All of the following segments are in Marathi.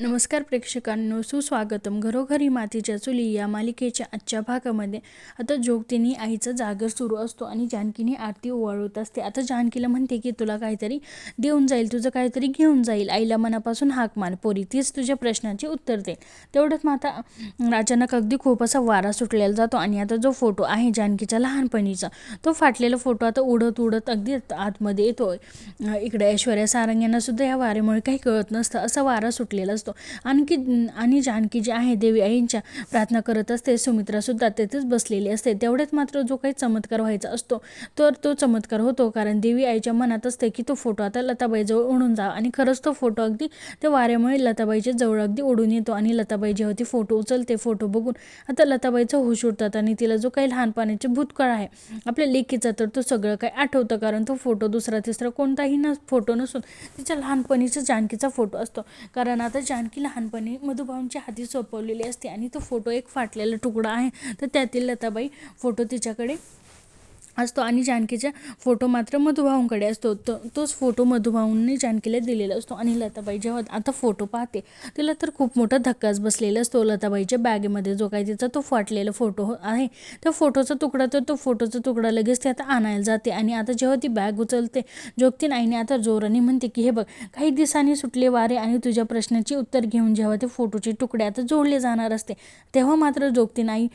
नमस्कार प्रेक्षकांनो सुस्वागतम. घरोघरी मातीच्या चुली या मालिकेच्या आजच्या भागामध्ये आता जोगतीने आईचा जागर सुरू असतो आणि जानकीने आरती ओवाळत असते. आता जानकीला म्हणते की तुला काहीतरी देऊन जाईल तुझं काहीतरी घेऊन जाईल. आईला मनापासून हाक मान पोरी तीच तुझ्या प्रश्नाची उत्तर दे तेवढंच माता अचानक अगदी खूप असा वारा सुटलेला जातो आणि आता जो फोटो आहे जानकीच्या लहानपणीचा तो फाटलेला फोटो आता उडत उडत अगदी आतमध्ये येतो इकडे ऐश्वर्या सारंग यांना सुद्धा या वाऱ्यामुळे काही कळत नसतं असा वारा सुटलेला असतो. आणखी आणि जानकी जी आहे देवी आईंच्या प्रार्थना करत असते सुमित्रासुद्धा तेथेच बसलेली असते. तेवढ्यात मात्र जो काही चमत्कार व्हायचा असतो तर तो चमत्कार होतो कारण देवी आईच्या मनात असते की तो फोटो आता लताबाईजवळ उडून जा. आणि खरंच तो फोटो अगदी त्या वाऱ्यामुळे लताबाईच्या जवळ अगदी उडून येतो. आणि लताबाई जेव्हा ती फोटो उचलते फोटो बघून आता लताबाईचा होश उडतात. आणि तिला जो काही लहानपणाचे भूतकाळ आहे आपल्या लेखीचा तर तो सगळं काही आठवतं कारण तो फोटो दुसरा तिसरा कोणताही न फोटो नसून तिच्या लहानपणीचा जानकीचा फोटो असतो. कारण आता जानकी लहानपणी मधुभाऊंच्या हाती सोपवलेली असते आणि तो फोटो एक फाटलेला तुकडा आहे. तर त्यातील लताबाई फोटो तिच्याकडे असतो आणि जानकीचा फोटो मात्र मधुभाऊंकडे असतो. तो तोच फोटो मधुभाऊंनी जानकीला दिलेला असतो आणि लताबाई जेव्हा आता फोटो पाहते तिला तर खूप मोठा धक्काच बसलेला असतो. लताबाईच्या बॅगेमध्ये जो काही तिचा तो फाटलेला फोटो आहे त्या फोटोचा तुकडा तर तो फोटोचा तुकडा लगेच ते आता आणायला जाते आणि आता जेव्हा ती बॅग उचलते जोगतीन आईने आता जोराने म्हणते की हे बघ काही दिवसांनी सुटले वारे आणि तुझ्या प्रश्नाची उत्तर घेऊन जेव्हा ते फोटोचे तुकडे आता जोडले जाणार असते तेव्हा मात्र जोगतीन आई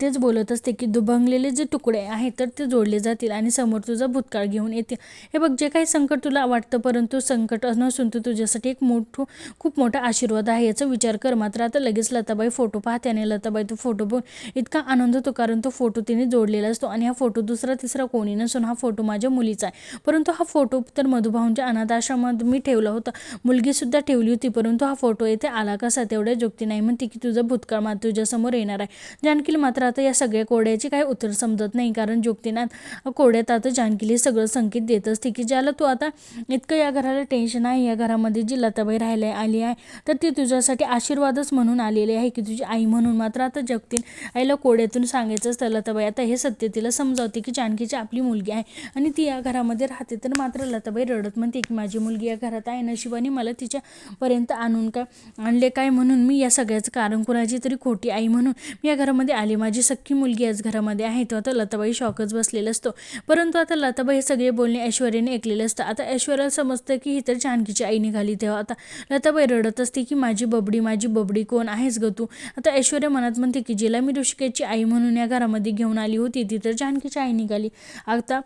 तेच बोलत असते की दुभंगलेले जे तुकडे आहेत तर ते जोड सोडले जातील आणि समोर तुझा भूतकाळ घेऊन येतील. हे बघ जे काही संकट तुला वाटतं परंतु संकट नसून तू तुझ्यासाठी एक मोठं खूप मोठा आशीर्वाद आहे. याचा विचार कर मात्र. आता लगेच लताबाई फोटो पाहते आणि लताबाई तो फोटो बघून इतका आनंद होतो कारण तो फोटो तिने जोडलेला असतो आणि हा फोटो दुसरा तिसरा कोणी नसून हा फोटो माझ्या मुलीचा आहे. परंतु हा फोटो तर मधुभाऊंच्या अनाथ आश्रमात मी ठेवला होता. मुलगीसुद्धा ठेवली होती परंतु हा फोटो येथे आला कसा तेवढ्या जोगती नाही. म्हणते की तुझा भूतकाळ मात्र तुझ्यासमोर येणार आहे. जानकीला मात्र आता या सगळ्या कोड्याची काही उत्तर समजत नाही कारण जोगतीनाथ कोड्यात आता जानकीला सगळं संकेत देत असते की ज्याला तू आता इतकं या घराला टेन्शन आहे या घरामध्ये जी लताबाई राहायला आली आहे तर ती तुझ्यासाठी आशीर्वादच म्हणून आलेली आहे की तुझी आई म्हणून मात्र आता जगतील. आईला कोड्यातून सांगायचं असतं लताबाई आता हे सत्य तिला समजावते की जानकीची आपली मुलगी आहे आणि ती या घरामध्ये राहते तर मात्र लताबाई रडत म्हणते की माझी मुलगी या घरात आहे नशिबाने मला तिच्यापर्यंत आणून काय आणले काय म्हणून? मी या सगळ्याचं कारण कुणाची तरी खोटी आई म्हणून मी या घरामध्ये आली. माझी सख्खी मुलगी आज घरामध्ये आहे. तो आता लताबाई शॉकच बसलेला असतो. परंतु आता लताबाई हे सगळे बोलणे ऐश्वर्याने ऐकलेलं असतं. आता ऐश्वर्याला समजतं की ही तर जानकीची आई निघाली तेव्हा आता लताबाई रडत असते की माझी बबडी माझी बबडी कोण आहेस ग तू? आता ऐश्वर्या मनात म्हणते की जिला मी ऋषिकेशची आई म्हणून या घरामध्ये घेऊन आली होती ती तर जानकीची आई निघाली आता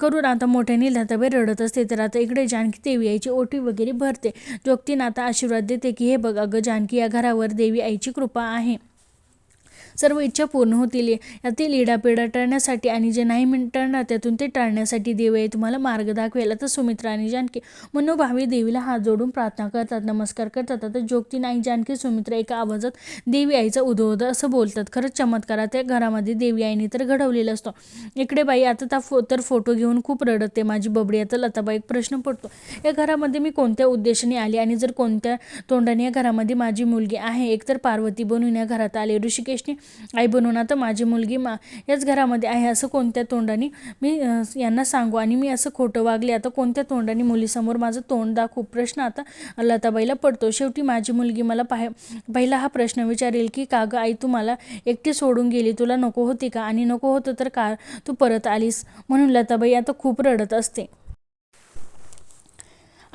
करून आता मोठ्याने लताबाई रडत असते तर आता इकडे जानकी देवी आईची ओटी वगैरे भरते. जोगतीन आता आशीर्वाद देते की हे बघ अगं जानकी या घरावर देवी आईची कृपा आहे. सर्व इच्छा पूर्ण होतील. यातील इडापिडा टाळण्यासाठी आणि जे नाही टळणार त्यातून ते टाळण्यासाठी देवी तुम्हाला मार्ग दाखवेल. आता सुमित्रा आणि जानकी मनोभावी देवीला हात जोडून प्रार्थना करतात नमस्कार करतात. आता जोगती नाही जानकी सुमित्रा एका आवाजात देवी आईचा उदोद असं बोलतात. खरंच चमत्कारात त्या घरामध्ये देवी आईने तर घडवलेला असतो. इकडे बाई आता ता फो तर फोटो घेऊन खूप रडते. माझी बबडी आता लताबाई एक प्रश्न पडतो. या घरामध्ये मी कोणत्या उद्देशाने आली? आणि जर कोणत्या तोंडाने या घरामध्ये माझी मुलगी आहे? एकतर पार्वती बनून या घरात आले. ऋषिकेशने आई बनून आता माझी मुलगी मा याच घरामध्ये आहे असं कोणत्या तोंडाने मी यांना सांगू. आणि मी असं खोटं वागले आता कोणत्या तोंडाने मुलीसमोर माझं तोंड दाखवू? प्रश्न आता लताबाईला पडतो. शेवटी माझी मुलगी मला पाह पहिला हा प्रश्न विचारेल की का गं आई तू मला एकटी सोडून गेली तुला नको होती का? आणि नको होतं तर का तू परत आलीस? म्हणून लताबाई आता खूप रडत असते.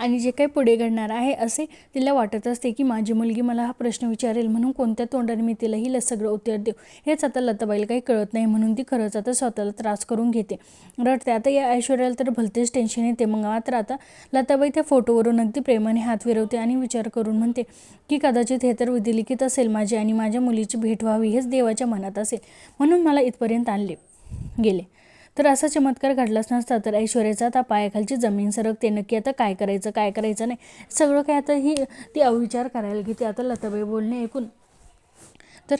आणि जे काही पुढे घडणार आहे असे तिला वाटत असते की माझी मुलगी मला हा प्रश्न विचारेल म्हणून कोणत्या तोंडाने मी तिला ही सगळं उत्तर देऊ? हेच आता लताबाईला काही कळत नाही म्हणून ती खरंच आता स्वतःला त्रास करून घेते. रडते. आता या ऐश्वर्याला तर भलतेच टेन्शन येते. मग मात्र आता लताबाई त्या फोटोवरून अगदी प्रेमाने हात फिरवते आणि विचार करून म्हणते की कदाचित हे तर विधिलिखित असेल माझी आणि माझ्या मुलीची भेट व्हावी हेच देवाच्या मनात असेल. म्हणून मला इथपर्यंत आणले गेले. तर असा चमत्कार घडलाच नसता तर ऐश्वर्याचा आता पायाखालची जमीन सरकते. नक्की आता काय करायचं काय करायचं नाही. सगळं काय आता ही ती अविचार करायला घेते. आता लताबाई बोलणे ऐकून तर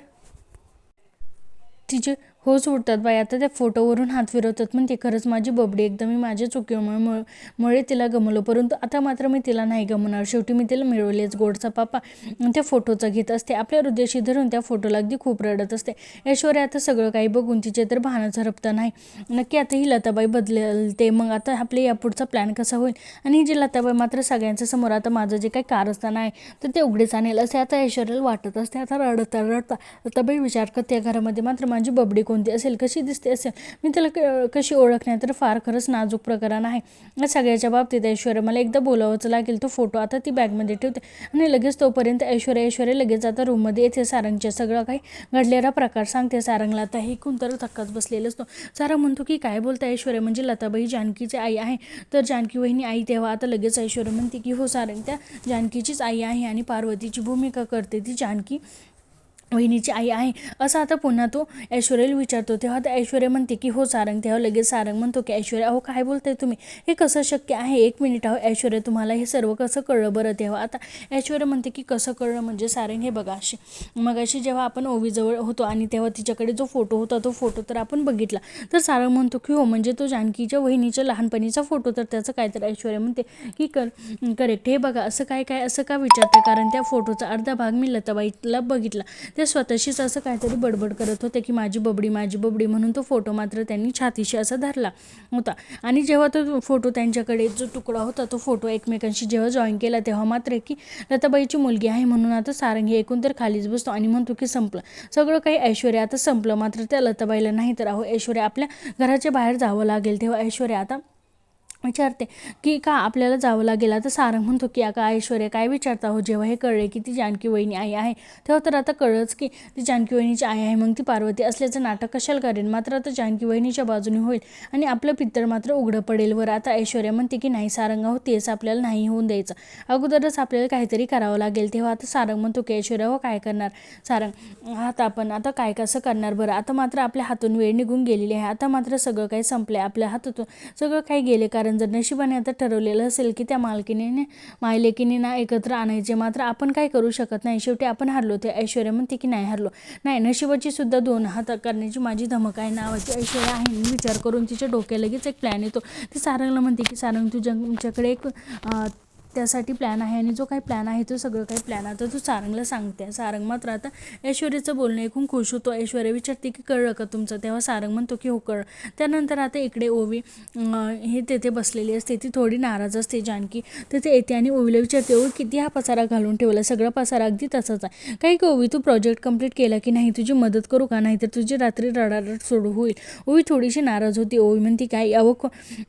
तिचे हो सोडतात बाई. आता त्या फोटोवरून हात फिरवतात म्हणते खरंच माझी बबडी एकदम मी माझ्या चुकीमुळे मुळे मुळे तिला गमलो परंतु आता मात्र मी तिला नाही गमवणार. शेवटी मी तिला मिळवलेच गोडचा पापा. आणि त्या फोटोचा घेत असते. आपल्या हृदयाशी धरून त्या फोटोला अगदी खूप रडत असते. ऐश्वर्या आता सगळं काही बघून तिचे तर भानं झरपता नाही. नक्की आता ही लताबाई बदलते. मग आता आपले यापुढचा प्लॅन कसा होईल? आणि ही जी लताबाई मात्र सगळ्यांच्या समोर आता माझं जे काही कारस्थान आहे तर ते उघडेच आणेल. असे आता ऐश्वर्याला वाटत असते. आता रडता रडता लताबाई विचार करते. या घरामध्ये मात्र माझी बबडी कोणती असेल कशी दिसते असेल मी त्याला क कशी ओळखणार तर फार खरंच नाजूक प्रकरण आहे. या सगळ्याच्या बाबतीत ऐश्वर्या मला एकदा बोलावंच लागेल तो फोटो आता ती बॅगमध्ये ठेवते. आणि लगेच तोपर्यंत ऐश्वर्या ऐश्वर्या लगेच आता रूममध्ये येते सारंगच्या सगळं काही घडलेला प्रकार सांगते सारंगला. आता हे कोण तर धक्काच बसलेला असतो. सारंग म्हणतो की काय बोलता ऐश्वर्या? म्हणजे लताबाई जानकीची आई आहे. तर जानकी वहिनी आई तेव्हा आता लगेच ऐश्वर्या म्हणते की हो सारंग त्या जानकीचीच आई आहे आणि पार्वतीची भूमिका करते. ती जानकी वहिनीची आई आहे. असं आता पुन्हा तो ऐश्वर्याला विचारतो. तेव्हा आता ऐश्वर्या म्हणते की हो सारंग. तेव्हा लगेच सारंग म्हणतो की ऐश्वर्या अहो काय बोलताय तुम्ही? हे कसं शक्य आहे? एक मिनिट अहो ऐश्वर्या तुम्हाला हे सर्व कसं कळलं बरं तेव्हा? आता ऐश्वर्या म्हणते की कसं कळलं म्हणजे सारंग हे बघा अशी मग अशी जेव्हा आपण ओवीजवळ होतो आणि तेव्हा तिच्याकडे जो फोटो होता तो फोटो तर आपण बघितला. तर सारंग म्हणतो की हो म्हणजे तो जानकीच्या वहिनीच्या लहानपणीचा फोटो तर त्याचं काय? तर ऐश्वर्या म्हणते की कर करेक्ट. हे बघा असं काय काय असं का विचारते कारण त्या फोटोचा अर्धा भाग मी लताबाईला बघितला. ते स्वतःशीच असं काहीतरी बडबड करत होते की माझी बबडी माझी बबडी म्हणून तो फोटो मात्र त्यांनी छातीशी असा धरला होता. आणि जेव्हा तो फोटो त्यांच्याकडे जो तुकडा होता तो फोटो एकमेकांशी जेव्हा जॉईन केला तेव्हा मात्र की लताबाईची मुलगी आहे म्हणून आता सारंगी ऐकून तर खालीच बसतो आणि म्हणतो की संपलं. सगळं काही ऐश्वर्या आता संपलं मात्र त्या लताबाईला नाही तर अहो ऐश्वर्या आपल्या घराच्या बाहेर जावं लागेल. तेव्हा ऐश्वर्या आता विचारते की का आपल्याला जावं लागेल? आता सारंग म्हणतो की अका ऐश्वर्या काय विचारता हो? जेव्हा हे कळले की ती जानकी वहिनी आई आहे तेव्हा तर आता कळलंच की ती जानकी वहिनीची आई आहे. मग ती पार्वती असल्याचं नाटक कशाला करेन मात्र आता जानकी वहिनीच्या बाजूने होईल आणि आपलं पित्तर मात्र उघडं पडेल. वर आता ऐश्वर्या म्हणते की नाही सारंग हो तेच आपल्याला नाही होऊन द्यायचं. अगोदरच आपल्याला काहीतरी करावं लागेल. तेव्हा आता सारंग म्हणतो की ऐश्वर्या हो काय करणार? सारंग आता आपण आता काय कसं करणार? बरं आता मात्र आपल्या हातून वेळ निघून गेलेली आहे. आता मात्र सगळं काही संपलं आहे आपल्या हातातून सगळं काही गेले कारण जर नशिबाने आता ठरवलेलं असेल की त्या मालकीने मायलेकीने ना एकत्र आणायचे मात्र आपण काय करू शकत नाही. शेवटी आपण हारलो ते ऐश्वर्या म्हणते की नाही हरलो? नाही नशिबाची सुद्धा दोन हात करण्याची माझी धमक आहे. नावाची ऐश्वर्या आहे. मी विचार करून तिच्या डोक्यात लगेच एक प्लॅन येतो. ती सारंगला म्हणते की सारंग तुझ्या तुमच्याकडे एक त्यासाठी प्लॅन आहे आणि जो काही प्लॅन आहे तो सगळं काही प्लॅन आता तू सारंगला सांगते. सारंग मात्र आता ऐश्वर्याचं बोलणं ऐकून खुश होतो. ऐश्वर्या विचारते की कळलं का तुमचं? तेव्हा सारंग म्हणतो की हो कळ त्यानंतर आता इकडे ओवी हे तेथे बसलेली असते. ती थोडी नाराज असते जानकी. तिथे येते आणि ओवीला विचारते ओवी किती हा पसारा घालून ठेवला? सगळा पसारा अगदी तसाच आहे. काही का ओवी तू प्रोजेक्ट कंप्लीट केला की नाही? तुझी मदत करू का? नाही तर तुझी रात्री रडारड सोडू होईल. ओवी थोडीशी नाराज होती. ओवी म्हणते काय? अवं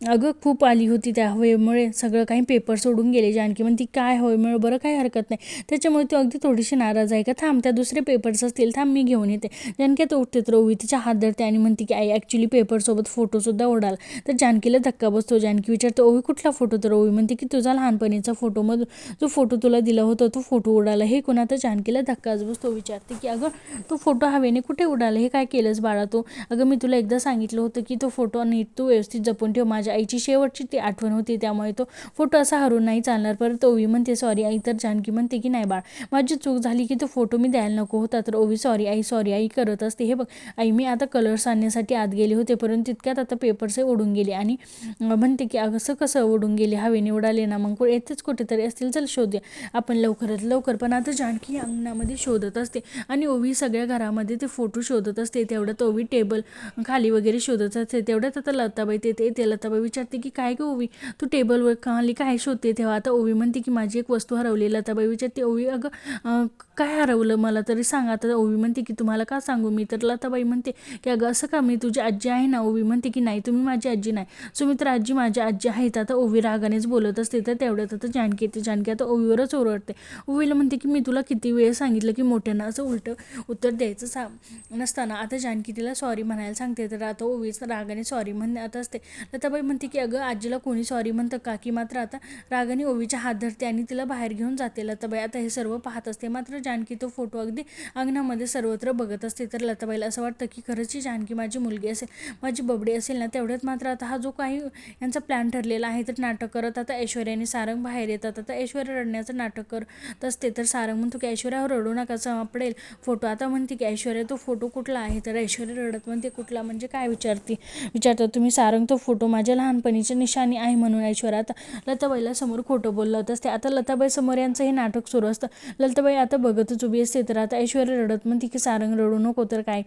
अगं खूप आली होती त्या हवेमुळे सगळं काही पेपर सोडून गेले. जानकी ती काय होय हवेमुळे बरं काही हरकत नाही. त्याच्यामुळे तू अगदी थोडीशी नाराज आहे का थांब त्या दुसरे पेपर्स असतील थांब मी घेऊन येते. जानकी तो उठते तर ओवी तिच्या हात धरते आणि म्हणते की आई ॲक्च्युली पेपरसोबत फोटोसुद्धा उडाला तर जानकीला धक्का बसतो. जानकी विचारतो ओवी कुठला फोटो तर ओवी म्हणते की तुझा लहानपणीचा फोटो मग जो फोटो तुला दिला होता तो फोटो उडाला हे कोणा तर जानकीला धक्काच बसतो विचारते की अगं तो फोटो हवेने कुठे उडाला हे काय केलंस बाळा तू? अगं मी तुला एकदा सांगितलं होतं की तो फोटो नीट तू व्यवस्थित जपून ठेव. माझ्या आईची शेवटची ती आठवण होती त्यामुळे तो फोटो असा हरून नाही चालणार परत ओवी म्हणते सॉरी आई तर जानकी म्हणते की नाही बाळ. माझी चूक झाली की तो फोटो मी द्यायला नको होता. तर ओवी सॉरी आई सॉरी आई करत असते. हे बघ आई मी आता कलर्स आणण्यासाठी आत गेले होते परंतु तितक्यात आता पेपर्स उडून गेले. आणि म्हणते की असं कसं ओढून गेले? हवेने उडाले ना. मग कुठे येतेच कुठेतरी असतील. चल शोधूया. आपण लवकरात लवकर. पण आता जानकी अंगणामध्ये शोधत असते. आणि ओवी सगळ्या घरामध्ये ते फोटो शोधत असते. तेवढ्यात ओवी टेबल खाली वगैरे शोधत असते. तेवढ्यात आता लताबाई तेथे येते लताबाई विचारते की काय गं ओवी? तू टेबलवर खाली काय शोधते तेव्हा? आता ओवी म्हणते की माझी एक वस्तू हरवली लताबाई विचारते ओवी अगं काय हरवलं मला तरी सांगा. आता ओवी म्हणते की तुम्हाला का सांगू? मी तर लताबाई म्हणते की अगं असं का? मी तुझी आजी आहे ना? ओवी म्हणते की नाही तुम्ही माझी आजी नाही. सुमित्रा आजी माझी आजी आहेत. आता ओवी रागानेच बोलत असते तर तेवढ्यात आता जानकी येते. जानकी आता ओवीवरच ओरडते. ओवीला म्हणते की मी तुला किती वेळ सांगितलं की मोठ्यांना असं उलटं उत्तर द्यायचं सा नसताना आता जानकी तिला सॉरी म्हणायला सांगते. तर आता ओवीच रागाने सॉरी म्हणत असते. लताबाई म्हणते की अगं आजीला कोणी सॉरी म्हणतं का? की मात्र आता रागाने ओवी ओवीच्या हात धरते आणि तिला बाहेर घेऊन जाते. लताबाई आता हे सर्व पाहत असते. मात्र जानकी तो फोटो अगदी अंगणामध्ये सर्वत्र बघत असते. तर लताबाईला असं वाटतं की खरंच ही जानकी माझी मुलगी असेल माझी बबडी असेल ना? तेवढ्यात मात्र आता हा जो काही यांचा प्लॅन ठरलेला आहे तर नाटक करत आता ऐश्वर्याने सारंग बाहेर येतात. आता ऐश्वर्या रडण्याचं नाटक करत असते. तर सारंग म्हणतो की ऐश्वर्यावर हो, रडू नका पडेल फोटो. आता म्हणते की ऐश्वर्या तो फोटो कुठला आहे? तर ऐश्वर्या रडत म्हणते कुठला? म्हणजे काय विचारते? विचारतात तुम्ही सारंग तो फोटो माझ्या लहानपणीची निशाणी आहे म्हणून ऐश्वर्या आता लताबाईला समोर खोटं बोलत असते आता लताबाई समोर यांचं हे नाटक सुरू असतं. लताबाई आता बघतच उभी असते तर आता ऐश्वर्या रडत म्हणते की सारंग रडू नको तर काय?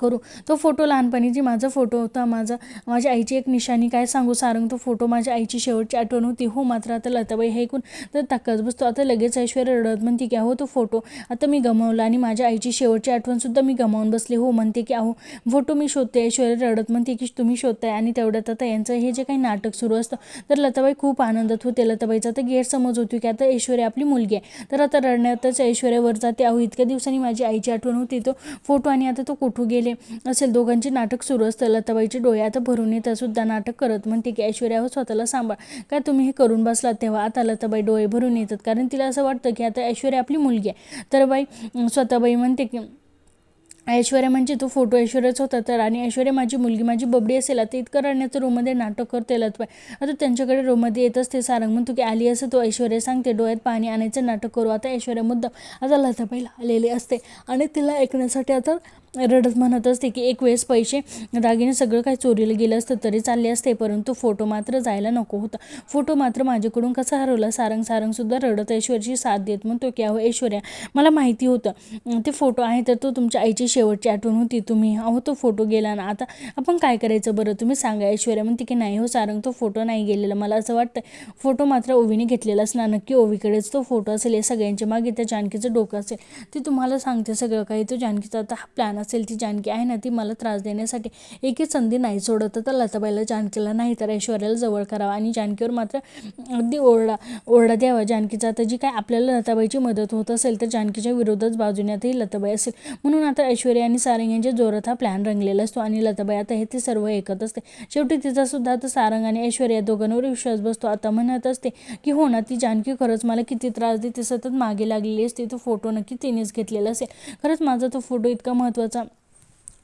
करू. तो फोटो लहानपणीची माझा फोटो होता माझा माझ्या आईची एक निशाणी काय सांगू सारंग तो फोटो माझ्या आईची शेवटची आठवण होती. हो मात्र आता लताबाई हे ऐकून तर तक्कच बसतो. आता लगेच ऐश्वर्या रडत म्हणते की अहो तो फोटो आता मी गमावला आणि माझ्या आईची शेवटची आठवणसुद्धा मी गमावून बसले. हो म्हणते की अहो फोटो मी शोधते. ऐश्वर्या रडत म्हणते की तुम्ही शोधताय आणि तेवढ्यात आता यांचं हे जे काही नाटक सुरू असतं तर लताबाई खूप आनंदात होते. लताबाईचा तर गैरसमज होती की आता ऐश्वर्या आपली मुलगी आहे. तर आता रडण्यातच ऐश्वर्यावर जाते. अहो इतक्या दिवसांनी माझी आईची आठवण होती. तो फोटो आणि आता तो कुठू गेले असेल. दोघांचे नाटक सुरू असतं लताबाईचे डोळे आता भरून येतात सुद्धा नाटक करत म्हणते की ऐश्वर्या हो स्वतःला सांभाळ. काय तुम्ही हे करून बसलात तेव्हा? आता लताबाई डोळे भरून येतात. कारण तिला असं वाटतं की आता ऐश्वर्या आपली मुलगी आहे. तर बाई स्वतःबाई म्हणते की ऐश्वर्या म्हणजे तो फोटो ऐश्वर्याच होता तर. आणि ऐश्वर्या माझी मुलगी माझी बबडी असेल. आता इतकं रडण्याचं रूममध्ये नाटक करते लतबाई. आता त्यांच्याकडे रूममध्ये येत असते. सारंग म्हणतो की आली असं तो ऐश्वर्या सांगते. डोळ्यात पाणी आणायचं. नाटक करू. आता ऐश्वर्या मुद्दाम आता लताबाईला आलेली असते. आणि तिला ऐकण्यासाठी आता रडत म्हणत असते की एक वेळेस पैसे दागिने सगळं काही चोरीला गेलं असतं तरी चालले असते परंतु फोटो मात्र जायला नको होता. फोटो मात्र माझ्याकडून कसा हरवला सारंग सारंगसुद्धा रडत ऐश्वर्याची साथ देत म्हणतो की अहो ऐश्वर्या मला माहिती होतं ते फोटो आहे तर तो तुमच्या आईची शेवटची आठवण होती तुम्ही अहो तो फोटो गेला ना आता आपण काय करायचं बरं? तुम्ही सांगा. ऐश्वर्या म्हणते की नाही हो सारंग तो फोटो नाही गेलेला मला असं वाटतं फोटो मात्र ओवीने घेतलेला असणार नक्की ओवीकडेच तो फोटो असेल या सगळ्यांच्या मागे त्या जानकीचं डोकं असेल ती तुम्हाला सांगते सगळं काही तो जानकीचा आता प्लॅन असेल ती जानकी आहे ना ती मला त्रास देण्यासाठी एकही संधी नाही सोडत तर लताबाईला जानकीला नाही तर ऐश्वर्याला जवळ करावा आणि जानकीवर मात्र अगदी ओरडा ओरडा द्यावा. जानकीचा तर जी काय आपल्याला लताबाईची मदत होत असेल तर जानकीच्या विरोधात बाजूने लताबाई असेल. म्हणून आता ऐश्वर्या आणि सारंग यांच्या जोरात हा प्लॅन रंगलेला असतो आणि लताबाई आता हे ते सर्व ऐकत असते. शेवटी तिचा सुद्धा आता सारंग आणि ऐश्वर्या दोघांवर विश्वास बसतो. आता म्हणत असते की हो ना ती जानकी खरंच मला किती त्रास देते सतत मागे लागलेली असते. तो फोटो नक्की तिनेच घेतलेला असेल. खरंच माझा तो फोटो इतका महत्त्वाचा olacağım.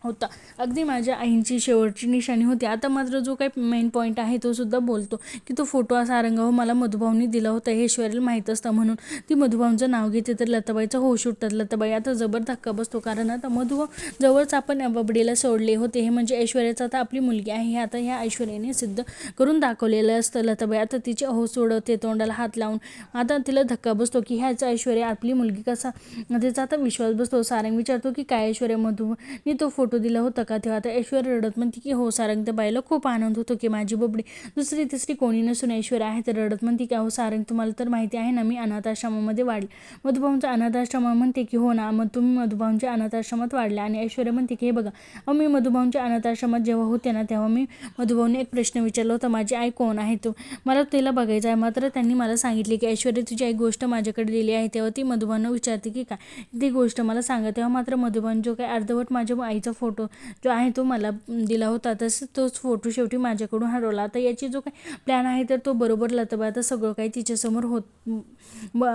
होता. अगदी माझ्या आईंची शेवटची निशाणी होती. आता मात्र जो काही मेन पॉईंट आहे तो सुद्धा बोलतो की तो फोटो असा हो मला मधुभाऊनी दिला होता. हे ऐश्वर्याला माहीत असतं म्हणून. ती मधुभाऊंचं नाव घेते तर लताबाईचं हो सुटतात लताबाई आता जबर धक्का बसतो कारण आता मधुभाऊ जवळच आपण बबडीला सोडले होते. हे म्हणजे ऐश्वर्याचं आता आपली मुलगी आहे. हे आता ह्या ऐश्वर्याने सिद्ध करून दाखवलेलं असतं. लताबाई आता तिची अहो सोडवते तोंडाला हात लावून. आता तिला धक्का बसतो की ह्याचं ऐश्वर्या आपली मुलगी कसा त्याचा आता विश्वास बसतो. सारंग विचारतो की काय ऐश्वर्या मधुनी तो फोटो फोटो दिला होता का? तेव्हा आता ऐश्वर्या रडत म्हणते की हो सारंग त्या बाईला खूप आनंद होतो की माझी बबडी. दुसरी तिसरी कोणी नसून ऐश्वर्या आहे तर रडत म्हणते की हो सारंग तुम्हाला तर माहिती आहे ना मी अनाथाश्रमामध्ये वाढले. मधुभाऊंच्या अनाथाश्रमा म्हणते की हो ना मग तुम्ही मधुभाऊंच्या अनाथ आश्रमात वाढले. आणि ऐश्वर्या म्हणते की हे बघा अहो मी मधुभाऊंच्या अनाथाश्रमात जेव्हा होते ना तेव्हा मी मधुभाऊने एक प्रश्न विचारला होता माझी आई कोण आहे तो? मला तिला बघायचं आहे. मात्र त्यांनी मला सांगितले की ऐश्वर्या तुझी एक गोष्ट माझ्याकडे दिली आहे. तेव्हा ती मधुभाऊंना विचारते की काय? ती गोष्ट मला सांगा. तेव्हा मात्र मधुबान जो काय अर्धवट माझ्या आईचा फोटो जो आहे तो मला दिला होता तसं तोच फोटो शेवटी माझ्याकडून हरवला. आता याची जो काही प्लॅन आहे तर तो बरोबर लतबा आता सगळं काही तिच्यासमोर होत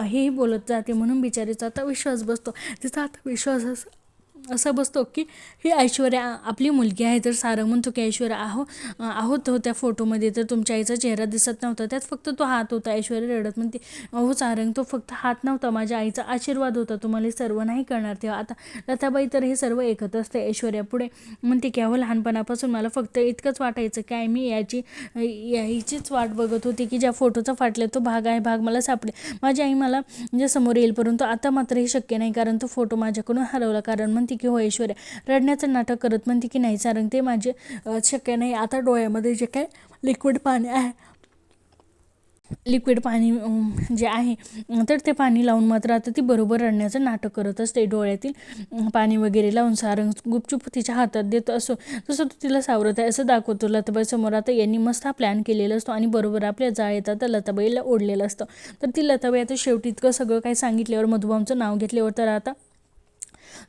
हेही बोलत जाते म्हणून बिचारीचा आता विश्वास बसतो. तिचा आता विश्वास असं बसतो की ही ऐश्वर्या आपली मुलगी आहे तर सारं म्हणतो की ऐश्वर्या आहो आहोत हो त्या फोटोमध्ये तर तुमच्या आईचा चेहरा दिसत नव्हता. त्यात फक्त तो हात होता. ऐश्वर्या रडत म्हणते अहो सारंग तो फक्त हात नव्हता. माझ्या आईचा आशीर्वाद होता. तुम्हाला सर्व नाही करणार तेव्हा. आता लताबाई तर हे सर्व ऐकत असते. ऐश्वर्या पुढे म्हणते की अहो लहानपणापासून मला फक्त इतकंच वाटायचं काय मी याची याचीच वाट बघत होती की ज्या फोटोचा फाटला तो भाग आहे भाग मला सापडे माझी आई मला म्हणजे समोर येईल परंतु आता मात्र हे शक्य नाही कारण तो फोटो माझ्याकडून हरवला. कारण म्हणते की हो ऐश्वर्या रडण्याचं नाटक करत म्हणते की नाही सारंग ते माझे शक्य नाही. आता डोळ्यामध्ये जे काय लिक्विड पाणी आहे लिक्विड पाणी जे आहे तर ते पाणी लावून मात्र आता ती बरोबर रडण्याचं नाटक करत असते. डोळ्यातील पाणी वगैरे लावून सारंग गुपचूप तिच्या हातात देत असो तसं तो तिला सावरत आहे. असं दाखवतो लताबाई समोर. आता यांनी मस्त हा प्लॅन केलेला असतो आणि बरोबर आपल्या जाळ येतात तर लताबाईला ओढलेलं असतं. तर ती लताबाई आता शेवटी इतकं सगळं काही सांगितल्यावर मधुबामचं नाव घेतल्यावर तर आता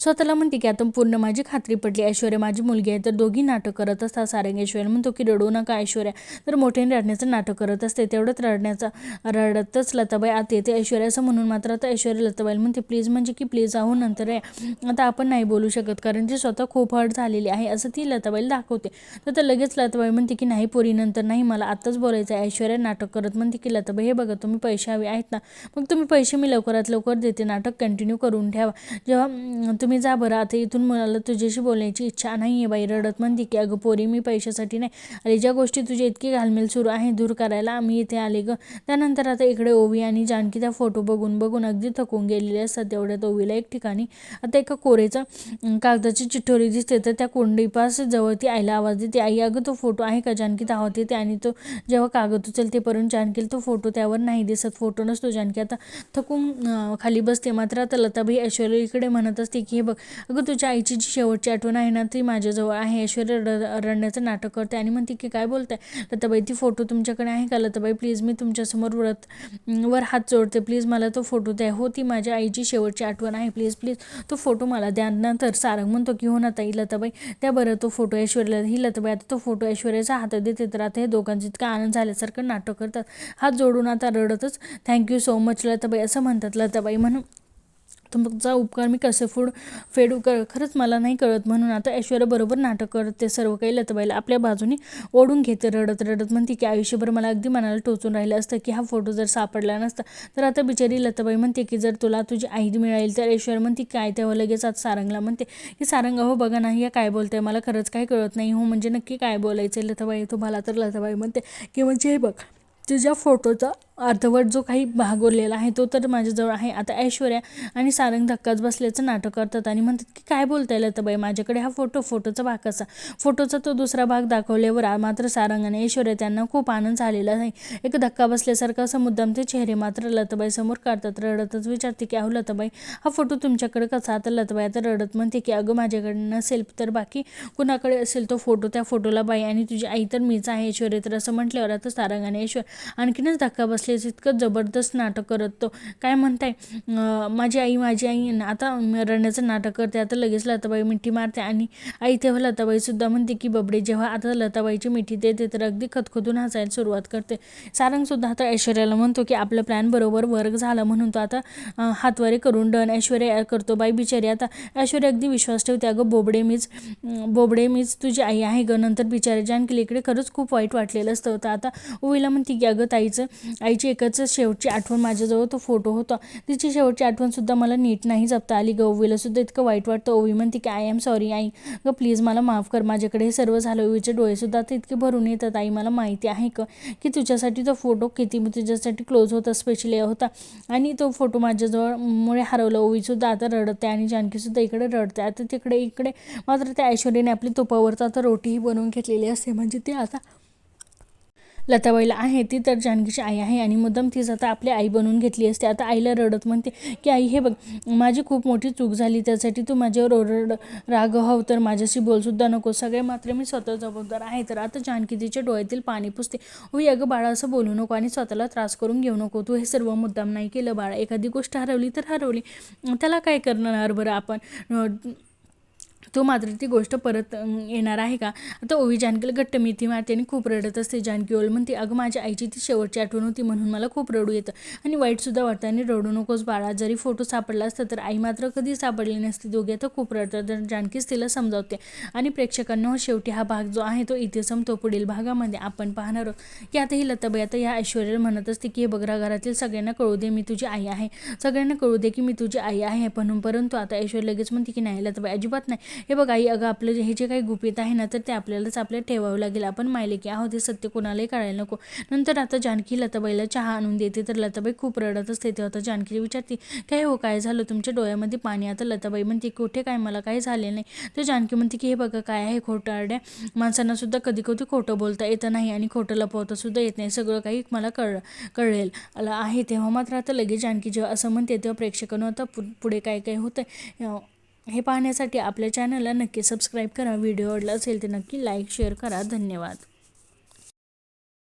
स्वतःला म्हणते की आता पूर्ण माझी खात्री पडली. ऐश्वर्या माझी मुलगी आहे. तर दोघी नाटक करत असतात. सारंग ऐश्वर्या म्हणतो की रडू नका ऐश्वर्या. तर मोठ्याने रडण्याचं नाटक करत असते. तेवढंच रडण्याचा रडतच लताबाई आत येते. ऐश्वर्या असं म्हणून मात्र आता ऐश्वर्या लताबाईला म्हणते प्लीज म्हणजे की प्लीज आहो नंतर आहे आता आपण नाही बोलू शकत. कारण ती स्वतः खूप हट झालेली आहे असं ती लताबाईला दाखवते. तर तर लगेच लताबाई म्हणते की नाही पोरी नंतर नाही. मला आत्ताच बोलायचं आहे ऐश्वर्या नाटक करत म्हणते की लताबाई हे बघा तुम्ही पैसे हवे आहेत ना. मग तुम्ही पैसे मी लवकरात लवकर देते. नाटक कंटिन्यू करून ठेवा. जेव्हा तुम्ही जा बरं. आता इथून मला तुझ्याशी बोलण्याची इच्छा नाही आहे बाई. रडत म्हणते की अगं पोरी मी पैशासाठी नाही. अरे ज्या गोष्टी तुझी इतकी घालमेल सुरू आहे दूर करायला आम्ही इथे आले ग. त्यानंतर आता इकडे ओवी आणि जानकी त्या फोटो बघून बघून अगदी थकून गेलेले असतात तेवढ्यात ओवीला एक ठिकाणी. आता एका कोरेचा कागदाची चिठ्ठोरी दिसते. तर त्या कोंडीपास जवळ ती आईला आवाज देते. आई अगं तो फोटो आहे का? जानकी धावत येते आणि तो जेव्हा कागद उचलते परंतु जानकीला तो फोटो त्यावर नाही दिसत. फोटो नसतो जानकी. आता थकून खाली बसते. मात्र आता लताबाई ऐश्वर्या इकडे म्हणत असते की हे बघ अगं तुझ्या आईची जी शेवटची आठवण आहे ना ती माझ्याजवळ आहे. ऐश्वर्या रड रडण्याचं नाटक करते आणि म्हणते की काय बोलताय? लताबाई ती फोटो तुमच्याकडे आहे का? लताबाई प्लीज मी तुमच्यासमोर व्रत वर हात जोडते. प्लीज मला तो फोटो द्या. हो ती माझ्या आईची शेवटची आठवण आहे. प्लीज प्लीज तो फोटो मला द्या. नंतर सारंग म्हणतो की हो ना ताई लताबाई त्या बरं तो फोटो ऐश्वर्याला. ही लताबाई आता तो फोटो ऐश्वर्याचा हातात देते तर आता हे दोघांचे इतका आनंद झाल्यासारखं नाटक करतात. हात जोडून आता रडतच. Thank you so much Latabai. असं म्हणतात लताबाई म्हणून. तुमचा उपकार मी कसे फूड फेडू कर. खरंच मला नाही कळत. म्हणून आता ऐश्वर्या बरोबर नाटक करत ते सर्व काही लतबाईला. आपल्या बाजूने ओढून घेते रडत रडत. म्हणते की आयुष्यभर मला अगदी मनाला टोचून राहिलं असतं की हा फोटो जर सापडला नसता तर आता बिचारी लताबाई म्हणते की जर तुला तुझी आई मिळाली तर ऐश्वर म्हणते काय तेव्हा लगेच आज सारंगला म्हणते की सारंग हो बघा नाही या काय बोलतंय? मला खरंच काय कळत नाही. हो म्हणजे नक्की काय बोलायचं लताबाई? तुम्हाला तर लताबाई म्हणते की म्हणजे हे बघ तुझ्या फोटोचा अर्धवट जो काही भाग उरलेला आहे तो तर माझ्याजवळ आहे. आता ऐश्वर्या आणि सारंग धक्काच बसल्याचं नाटक करतात आणि म्हणतात की काय बोलताय लताबाई माझ्याकडे हा फोटो फोटोचा भाग कसा? फोटोचा तो दुसरा भाग दाखवल्यावर मात्र सारंग आणि ऐश्वर्या त्यांना खूप आनंद झालेला नाही एक धक्का बसल्यासारखा असं मुद्दाम ते चेहरे मात्र लताबाई समोर काढतात. रडतच विचारते की अहो लताबाई हा फोटो तुमच्याकडे कसा? आता लताबाई आता रडत म्हणते की अगं माझ्याकडे नसेल तर बाकी. कुणाकडे असेल तो फोटो त्या फोटोला बाई आणि तुझी आई तर मीच आहे. ऐश्वर्या तर असं म्हटल्यावर आता सारंग आणि ऐश्वर्या आणखीनच धक्का बसल्याचं इतकं जबरदस्त नाटक करत तो. काय म्हणताय? माझी आई माझी आई आता रडण्याचं नाटक करते. आता लगेच लताबाई मिठी मारते आणि आई तेव्हा लताबाईसुद्धा म्हणते की बबडे जेव्हा आता लताबाईची मिठी देते तर अगदी खतखतून हसायला सुरुवात करते. सारंगसुद्धा आता ऐश्वर्याला म्हणतो की आपलं प्लॅन बरोबर वर्क झाला म्हणून तो आता हातवारे करून डन. ऐश्वर्या करतो बाई बिचारी आता ऐश्वर्या अगदी विश्वास ठेवते अगं बोबडे मीच बोबडे मीच तुझी आई आहे गं. नंतर बिचारी जानकीला इकडे खरंच खूप वाईट वाटलेलं असतं. तर आता ओवीला म्हणते की अगं ताईचं आईची एकच शेवटची आठवण माझ्याजवळ तो फोटो होता. तिची शेवटची आठवणसुद्धा मला नीट नाही जपता आली. ग ओवीलासुद्धा इतकं वाईट वाटतं. ओवी म्हणते की आय एम सॉरी आई. ग प्लीज मला माफ कर. माझ्याकडे हे सर्व झालं. ओवीचे डोळेसुद्धा आता इतके भरून येतात. आई मला माहिती आहे का की तुझ्यासाठी तो फोटो किती तुझ्यासाठी क्लोज होता स्पेशली होता. आणि तो फोटो माझ्याजवळ मुळे हरवला. ओवीसुद्धा आता रडते आणि जानकीसुद्धा इकडे रडते. आता तिकडे इकडे मात्र त्या ऐश्वर्याने आपली तुपावरचा आता रोटीही बनवून घेतलेली असते. म्हणजे ते आता लताबाईला आहे ती तर जानकीची आई आहे आणि मुद्दाम तीच आता आपली आई बनवून घेतली असते. आता आईला रडत म्हणते की आई हे बघ माझी खूप मोठी चूक झाली त्यासाठी तू माझ्यावर ओरड राग हव तर माझ्याशी बोलसुद्धा नको. सगळे मात्र मी स्वतः जबाबदार आहे. तर आता जानकी तिच्या डोळ्यातील पाणी पुसते. होई अगं बाळा असं बोलू नको आणि स्वतःला त्रास करून घेऊ नको. तू हे सर्व मुद्दाम नाही केलं बाळा. एखादी गोष्ट हरवली तर हरवली. त्याला काय करणार बरं आपण? तो मात्र ती गोष्ट परत येणार आहे का? आता ओवी जानकीला घट्ट मिठी मारते आणि खूप रडत असते. जानकी ओल म्हणते अगं माझ्या आईची ती शेवटची आठवण होती म्हणून मला खूप रडू येतं. आणि वाईटसुद्धा वाटतं. आणि रडू नकोस बाळा जरी फोटो सापडला असता तर आई मात्र कधी सापडली नसती. दोघे तर खूप रडतात. तर जानकीच तिला समजावते. आणि प्रेक्षकांना हो, शेवटी हा भाग जो आहे तो इथे संपतो. पुढील भागामध्ये आपण पाहणार आहोत. की आता ही लताबाई आता या ऐश्वर्याला म्हणत असते की हे बघरा घरातील सगळ्यांना कळू दे मी तुझी आई आहे. सगळ्यांना कळू दे की मी तुझी आई आहे पण परंतु आता ऐश्वर्या लगेच म्हणते की नाही लताबाई अजिबात नाही. हे बघ आई अगं आपलं जे- हे जे काही गुपित आहे ना तर ते आपल्यालाच आपल्याला ठेवावं लागेल. आपण मायले की आहो ते सत्य कोणालाही कळायला नको. नंतर आता जानकी लताबाईला चहा आणून देते तर लताबाई खूप रडत असते तेव्हा आता जानकी विचारते काय हो काय झालं? तुमच्या डोळ्यामध्ये पाणी? आता लताबाई म्हणते कुठे काय? मला काही झाले नाही. तर जानकी म्हणते की हे बघा काय आहे? खोटारड्या माणसांना सुद्धा कधी कधी खोटं बोलता येतं नाही आणि खोटं लपवता सुद्धा येत नाही. सगळं काही मला कळ कळेल. आला आहे तेव्हा मात्र आता लगेच जानकी जेव्हा असं म्हणते तेव्हा प्रेक्षकांना आता पु पुढे काय काय होतं हे पाहण्यासाठी आपल्या चॅनलला नक्की सबस्क्राईब करा. व्हिडिओ आवडला असेल तर नक्की लाईक शेअर करा. धन्यवाद.